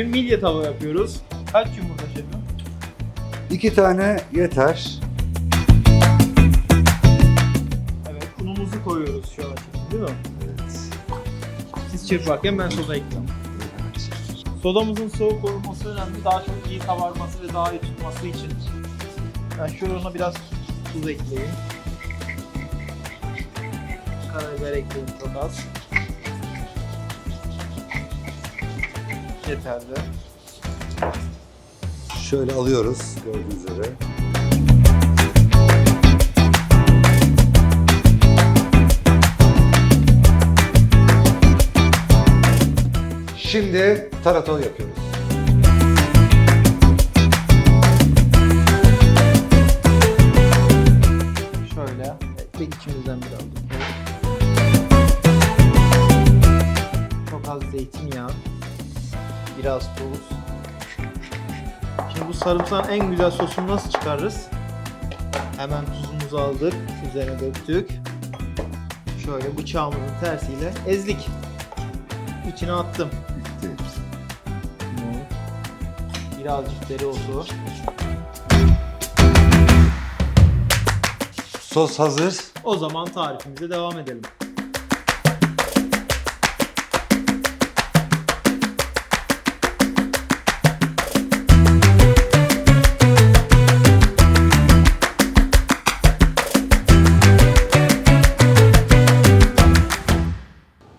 midye tava yapıyoruz. Kaç yumurta şefim? İki tane yeter. Evet, unumuzu koyuyoruz şu an şefim, değil mi? Evet. Siz çırparken ben soda ekleyeceğim. Sodamızın soğuk olması önemli. Daha çok iyi kabarması ve daha iyi tutması için. Ben şöyle ona biraz tuz ekleyeyim. Karabiber ekleyeyim çok az. Yeterli. Şöyle alıyoruz gördüğünüz üzere. Şimdi tarator yapıyoruz. Şöyle. Ve içimizden biraz dökelim. Çok az zeytinyağı. Biraz tuz. Şimdi bu sarımsağın en güzel sosunu nasıl çıkarırız? Hemen tuzumuzu aldık. Üzerine döktük. Şöyle bıçağımızın tersiyle ezdik. İçine attım. Bitti. Birazcık dereotu. Sos hazır. O zaman tarifimize devam edelim.